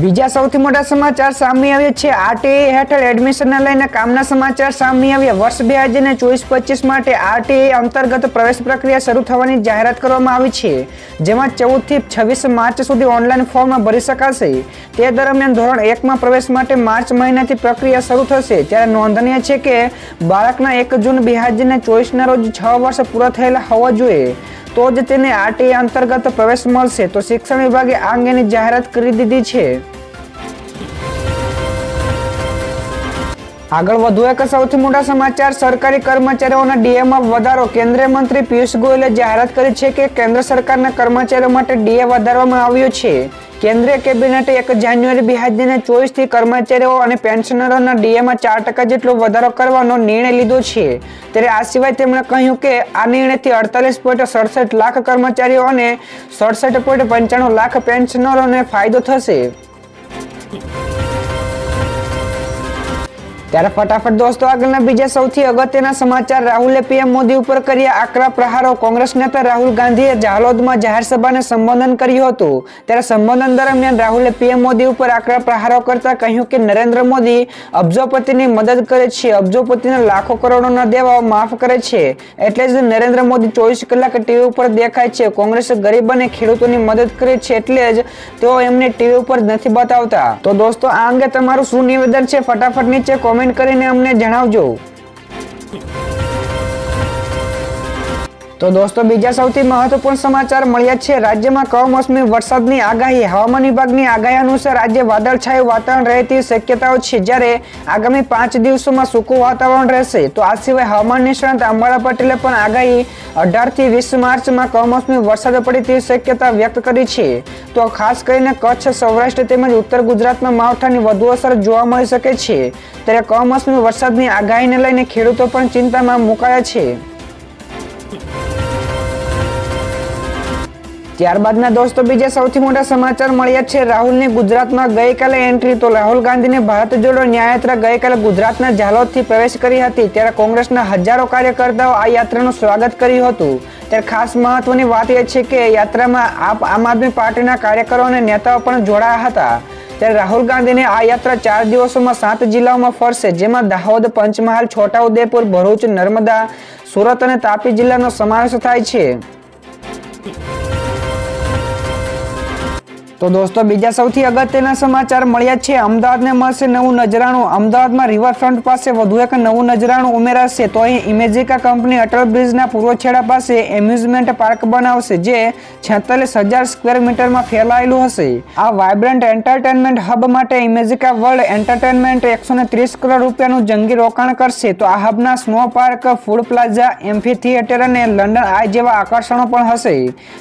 બીજા સૌથી મોટા સમાચાર સામે આવ્યા છે. આરટીઆઈ હેઠળ એડમિશનને લઈને કામના સમાચાર સામે આવ્યા. વર્ષ બે હજાર ચોવીસ પચીસ માટે આરટીઆઈ અંતર્ગત પ્રવેશ પ્રક્રિયા શરૂ થવાની જાહેરાત કરવામાં આવી છે. જેમાં ચૌદથી છવ્વીસ માર્ચ સુધી ઓનલાઈન ફોર્મ ભરી શકાશે. તે દરમિયાન ધોરણ એકમાં પ્રવેશ માટે માર્ચ મહિનાથી પ્રક્રિયા શરૂ થશે. ત્યારે નોંધનીય છે કે બાળકના એક જૂન બે હજાર ચોવીસના રોજ છ વર્ષ પૂરા થયેલા હોવા જોઈએ. તો જ તેને આરટીઆઈ અંતર્ગત પ્રવેશ મળશે. તો શિક્ષણ વિભાગે આ અંગેની જાહેરાત કરી દીધી છે. આગળ વધુ એક સૌથી મોટા સમાચાર. સરકારી કર્મચારીઓના ડીએમાં વધારો. કેન્દ્રીય મંત્રી પિયુષ ગોયલે જાહેરાત કરી છે કે કેન્દ્ર સરકારના કર્મચારીઓ માટે ડીએ વધારવામાં આવ્યો છે. કેન્દ્રીય કેબિનેટે એક જાન્યુઆરી બે હજાર ચોવીસથી કર્મચારીઓ અને પેન્શનરોના ડીએમાં ચાર ટકા જેટલો વધારો કરવાનો નિર્ણય લીધો છે. ત્યારે આ સિવાય તેમણે કહ્યું કે આ નિર્ણયથી અડતાલીસ પોઈન્ટ સડસઠ લાખ કર્મચારીઓ અને સડસઠ પોઈન્ટ પંચાણું લાખ પેન્શનરોને ફાયદો થશે. ત્યારે ફટાફટ દોસ્તો, આગળના બીજા સૌથી અગત્યના સમાચાર રાહુલે પીએમ મોદી ઉપર કર્યા આકરા પ્રહારો. કોંગ્રેસ નેતા રાહુલ ગાંધીએ જાલોદમાં જાહેર સભાને સંબોધન કર્યું હતું. ત્યારે સંબોધન દરમિયાન રાહુલે પીએમ મોદી ઉપર આકરા પ્રહારો કરતા કહ્યું કે, નરેન્દ્ર મોદી અબજોપતિની મદદ કરે છે. અબજોપતિને લાખો કરોડોના દેવાઓ માફ કરે છે. એટલે જ નરેન્દ્ર મોદી ચોવીસ કલાક ટીવી ઉપર દેખાય છે. કોંગ્રેસ ગરીબ અને ખેડૂતોની મદદ કરે છે એટલે જ તેઓ એમને ટીવી ઉપર નથી બતાવતા. તો દોસ્તો, આ અંગે તમારું શું નિવેદન છે? ફટાફટ નીચે કોમેન્ટ કરીને અમને જણાવજો. તો દોસ્તો, બીજા સૌથી મહત્વપૂર્ણ સમાચાર મળ્યા છે. રાજ્યમાં કમોસમી વરસાદની આગાહી. હવામાન વિભાગની આગાહી અનુસાર આજે વાદળછાયું વાતાવરણ રહે તેવી શક્યતાઓ છે. જ્યારે આગામી પાંચ દિવસોમાં સૂકું વાતાવરણ રહેશે. તો આ સિવાય હવામાન નિષ્ણાંત અંબાળા પટેલે પણ આગાહી અઢારથી વીસ માર્ચમાં કમોસમી વરસાદ પડે તેવી શક્યતા વ્યક્ત કરી છે. તો ખાસ કરીને કચ્છ, સૌરાષ્ટ્ર તેમજ ઉત્તર ગુજરાતમાં માવઠાની વધુ અસર જોવા મળી શકે છે. ત્યારે કમોસમી વરસાદની આગાહીને લઈને ખેડૂતો પણ ચિંતામાં મુકાયા છે. ત્યારબાદના દોસ્તો, બીજા સૌથી મોટા સમાચાર મળ્યા છે. રાહુલની ગુજરાતમાં ગઈકાલે એન્ટ્રી તો રાહુલ ગાંધીને ભારત જોડો ન્યાયયાત્રા ગઈકાલે ગુજરાતના ઝાલોદથી પ્રવેશ કરી હતી. ત્યારે કોંગ્રેસના હજારો કાર્યકર્તાઓ આ યાત્રાનું સ્વાગત કર્યું હતું. ત્યારે ખાસ મહત્વની વાત એ છે કે યાત્રામાં આમ આદમી પાર્ટીના કાર્યકરો અને નેતાઓ પણ જોડાયા હતા. ત્યારે રાહુલ ગાંધીને આ યાત્રા ચાર દિવસોમાં સાત જિલ્લાઓમાં ફરશે, જેમાં દાહોદ, પંચમહાલ, છોટાઉદેપુર, ભરૂચ, નર્મદા, સુરત અને તાપી જિલ્લાનો સમાવેશ થાય છે. તો દોસ્તો, બીજા સૌથી અગત્યના સમાચાર મળ્યા છે. અમદાવાદને મળશે નવું નજરાણું. અમદાવાદમાં રિવરફ્રન્ટ પાસે વધુ એક નવું નજરાણું ઉમેરાશે. તો અહીં ઇમેજિકા કંપની અટલ બ્રિજના પૂર્વ છેડા પાસે એમ્યુઝમેન્ટ પાર્ક બનાવશે, જે છેતાલીસ હજાર સ્ક્વેર મીટરમાં ફેલાયેલું હશે. આ વાઇબ્રન્ટ એન્ટરટેનમેન્ટ હબ માટે ઇમેજિકા વર્લ્ડ એન્ટરટેનમેન્ટ એકસો ત્રીસ કરોડ રૂપિયાનું જંગી રોકાણ કરશે. તો આ હબના snow park, food plaza, amphitheatre અને લંડન આઈ જેવા આકર્ષણો પણ હશે.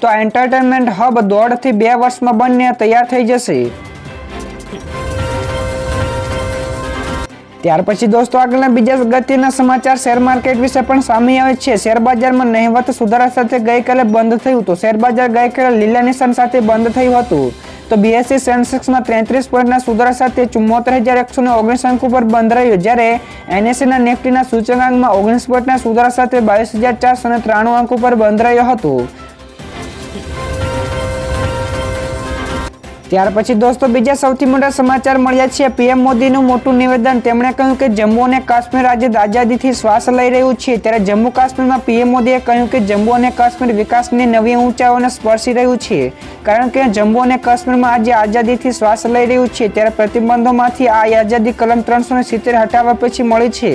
તો આ એન્ટરટેનમેન્ટ હબ દોઢથી બે વર્ષમાં બંને તૈયાર થઈ જશે. ત્યાર પછી દોસ્તો, આગળના બીજા અગત્યના સમાચાર શેર માર્કેટ વિશે પણ સામે આવે છે. શેર બજારમાં નહિવત સુધારા સાથે ગઈકાલે બંધ થયું હતું. શેર બજાર ગઈકાલે લીલા નિશાન સાથે બંધ થયું હતું. તો બીએસસી સેન્સેક્સમાં તેત્રીસ પોઈન્ટના સુધારા સાથે ચુમ્મોતેર હજાર એકસો ને ઓગણીસ અંક ઉપર બંધ રહ્યું. જ્યારે એનએસસીના નિફ્ટીના સૂચકાંકમાં ઓગણીસ પોઈન્ટના સુધારા સાથે બાવીસ હજાર ચારસો ને ત્રાણું અંક ઉપર બંધ રહ્યો હતું. ત્યાર પછી દોસ્તો બીજા સૌથી મોટા સમાચાર મળ્યા છે. પીએમ મોદીનું મોટું નિવેદન. તેમણે કહ્યું કે જમ્મુ અને કાશ્મીર આજે આઝાદીથી શ્વાસ લઈ રહ્યું છે. ત્યારે જમ્મુ કાશ્મીરમાં પીએમ મોદીએ કહ્યું કે જમ્મુ અને કાશ્મીર વિકાસની નવી ઊંચાઈઓને સ્પર્શી રહ્યું છે. કારણ કે જમ્મુ અને કાશ્મીરમાં આજે આઝાદીથી શ્વાસ લઈ રહ્યું છે. ત્યારે પ્રતિબંધોમાંથી આ આઝાદી કલમ ત્રણસો સિત્તેર હટાવવા પછી મળી છે.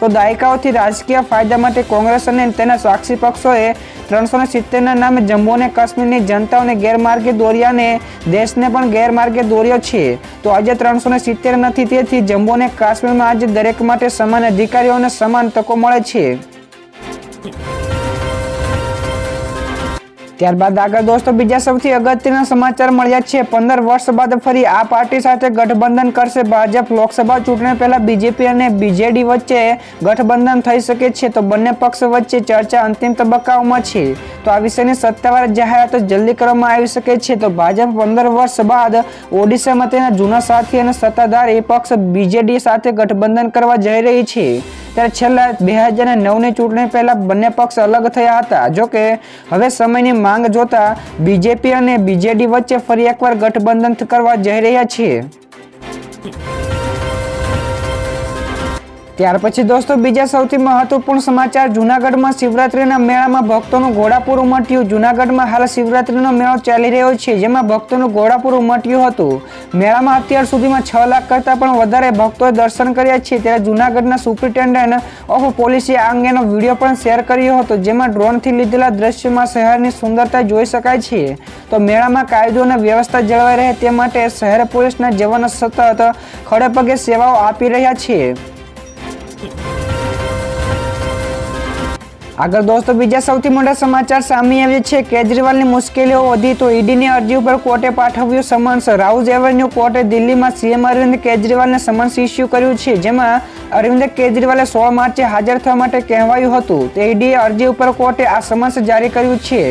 તો દાયકાઓથી રાજકીય ફાયદા માટે કોંગ્રેસ અને તેના સાક્ષી પક્ષોએ ત્રણસો સિત્તેરના નામે જમ્મુ અને કાશ્મીરની જનતાઓને ગેરમાર્ગે દોર્યાને દેશને પણ ગેરમાર્ગે દોર્યો છે. તો આજે ત્રણસો સિત્તેર નથી, તેથી જમ્મુ અને કાશ્મીરમાં આજે દરેક માટે સમાન અધિકારીઓને સમાન તકો મળે છે. ત્યારબાદ આગળ દોસ્તો, બીજા સૌથી અગત્યના સમાચાર મળ્યા છે. પંદર વર્ષ બાદ ફરી આ પાર્ટી સાથે ગઠબંધન કરશે ભાજપ. લોકસભા ચૂંટણી પહેલા બીજેપી અને બીજેડી વચ્ચે ગઠબંધન થઈ શકે છે. તો બંને પક્ષ વચ્ચે ચર્ચા અંતિમ તબક્કાઓમાં છે. તો આ વિષયની સત્તાવાર જાહેરાત જલ્દી કરવામાં આવી શકે છે. તો ભાજપ પંદર વર્ષ બાદ ઓડિશામાં તેના જૂના સાથી અને સત્તાધારી પક્ષ બીજેડી સાથે ગઠબંધન કરવા જઈ રહી છે. ત્યારે છેલ્લા બે હજાર નવની ચૂંટણી પહેલાં બંને પક્ષ અલગ થયા હતા. જોકે હવે સમયની માંગ જોતા બીજેપી અને બીજેડી વચ્ચે ફરી એકવાર ગઠબંધન કરવા જઈ રહ્યા છે ત્યાર પછી દોસ્તો બીજા સૌથી મહત્વપૂર્ણ સમાચાર, જૂનાગઢમાં શિવરાત્રીના મેળામાં ભક્તોનું ઘોડાપુર ઉમટ્યું. જૂનાગઢમાં હાલ શિવરાત્રીનો મેળો ચાલી રહ્યો છે, જેમાં ભક્તોનું ઘોડાપુર ઉમટ્યું હતું. મેળામાં અત્યાર સુધીમાં છ લાખ કરતાં પણ વધારે ભક્તોએ દર્શન કર્યા છે. ત્યારે જૂનાગઢના સુપ્રિન્ટેન્ડન્ટ ઓફ પોલીસે આ અંગેનો વીડિયો પણ શેર કર્યો હતો, જેમાં ડ્રોનથી લીધેલા દ્રશ્યમાં શહેરની સુંદરતા જોઈ શકાય છે. તો મેળામાં કાયદો અને વ્યવસ્થા જળવાઈ રહે તે માટે શહેર પોલીસના જવાનો સતત ખડેપગે સેવાઓ આપી રહ્યા છે. આગળ દોસ્તો, બીજા સૌથી મોટા સમાચાર સામે આવ્યા છે. કેજરીવાલની મુશ્કેલીઓ વધી તો ઈડીની અરજી ઉપર કોર્ટે પાઠવ્યું સમન્સ. રાઉઝ એવન્યુ કોર્ટે દિલ્હીમાં સીએમ અરવિંદ કેજરીવાલને સમન્સ ઇસ્યુ કર્યું છે, જેમાં અરવિંદ કેજરીવાલે સોળ માર્ચે હાજર થવા માટે કહેવાયું હતું. તે ઈડીએ અરજી ઉપર કોર્ટે આ સમન્સ જારી કર્યું છે.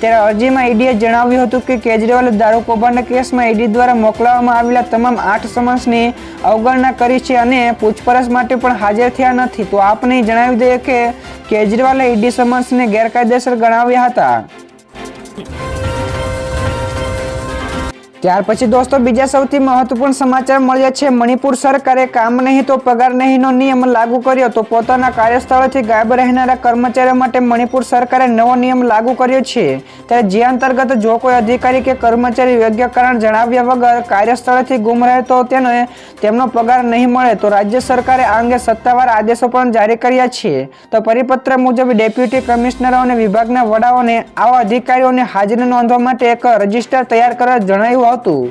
ત્યારે અરજીમાં ઈડીએ જણાવ્યું હતું કે કેજરીવાલે દારૂ કૌભાંડના કેસમાં ઈડી દ્વારા મોકલવામાં આવેલા તમામ આઠ સમન્સની અવગણના કરી છે અને પૂછપરછ માટે પણ હાજર થયા નથી. તો આપને જણાવી દઈએ કે કેજરીવાલે ઈડી સમન્સને ગેરકાયદેસર ગણાવ્યા હતા. ત્યાર પછી દોસ્તો, બીજા સૌથી મહત્વપૂર્ણ સમાચાર મળ્યા છે. મણિપુર સરકારે કામ નહીં તો પગાર નહીંનો નિયમ લાગુ કર્યો તો પોતાના કાર્યસ્થળેથી ગાયબ રહેનારા કર્મચારીઓ માટે મણિપુર સરકારે નવો નિયમ લાગુ કર્યો છે. ત્યારે જે અંતર્ગત જો કોઈ અધિકારી કે કર્મચારી યોગ્ય કારણ જણાવ્યા વગર કાર્યસ્થળેથી ગુમ રહે તો તેને તેમનો પગાર નહીં મળે તો રાજ્ય સરકારે આ અંગે સત્તાવાર આદેશો પણ જારી કર્યા છે. તો પરિપત્ર મુજબ ડેપ્યુટી કમિશનરો અને વિભાગના વડાઓને આવા અધિકારીઓને હાજરી નોંધવા માટે એક રજિસ્ટર તૈયાર કરવા જણાવ્યું હતું.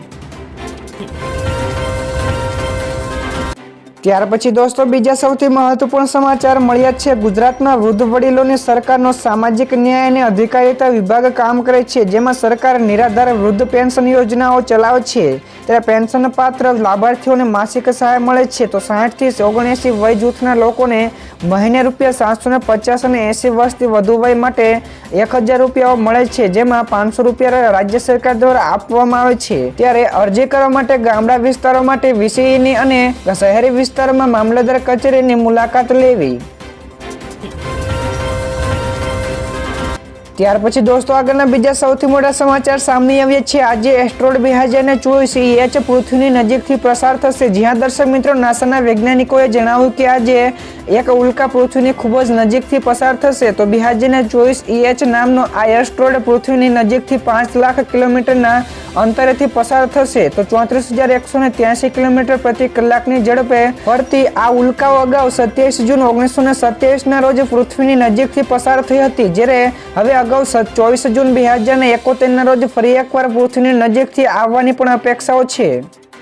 ત્યાર પછી દોસ્તો બીજા સૌથી મહત્વપૂર્ણ સમાચાર મળ્યા છે. ગુજરાતના વૃદ્ધ વડીલોની સરકારનો સામાજિક ન્યાય અને અધિકારીતા વિભાગ કામ કરે છે, જેમાં સરકાર નિરાધાર વૃદ્ધ પેન્શન યોજનાઓ ચલાવે છે. ત્યારે પેન્શન પાત્ર લાભાર્થીઓને માસિક સહાય મળે છે. તો સાહીઠથી ઓગણએંસી વય જૂથના લોકોને મહિને રૂપિયા સાતસો ને પચાસ અને એંસી વર્ષથી વધુ વય માટે એક હજાર રૂપિયાઓ મળે છે, જેમાં પાંચસો રૂપિયા રાજ્ય સરકાર દ્વારા આપવામાં આવે છે. ત્યારે અરજી કરવા માટે ગામડા વિસ્તારો માટે વીસીઈની અને શહેરી વિસ્તારોમાં મામલતદાર કચેરીની મુલાકાત લેવી. ત્યાર પછી દોસ્તો આગળના બીજા સૌથી મોટા સમાચાર સામે આવ્યા છે. આજે એસ્ટ્રોડ બે હજાર ને એચ પૃથ્વીની નજીકથી પ્રસાર થશે. જ્યાં દર્શક મિત્રો નાસાના વૈજ્ઞાનિકોએ જણાવ્યું કે આજે એક ઉલ્કા પૃથ્વીની ખૂબ જ નજીકથી પસાર થશે. તો બે હજાર ચોવીસ એચ નામનો આ એસ્ટ્રોડ પૃથ્વીની નજીકથી પાંચ લાખ કિલોમીટરના અંતરેથી પસાર થશે. તો ચોત્રીસ હજાર એકસો ને ત્યાસી કિલોમીટર પ્રતિ કલાકની ઝડપે ફરતી આ ઉલ્કાઓ અગાઉ સત્યાવીસ જૂન ઓગણીસો ને સત્યાવીસના રોજ પૃથ્વીની નજીકથી પસાર થઈ હતી. જ્યારે હવે અગાઉ ચોવીસ જૂન બે હજાર ને એકોતેરના રોજ ફરી એકવાર પૃથ્વીની નજીકથી આવવાની પણ અપેક્ષાઓ છે.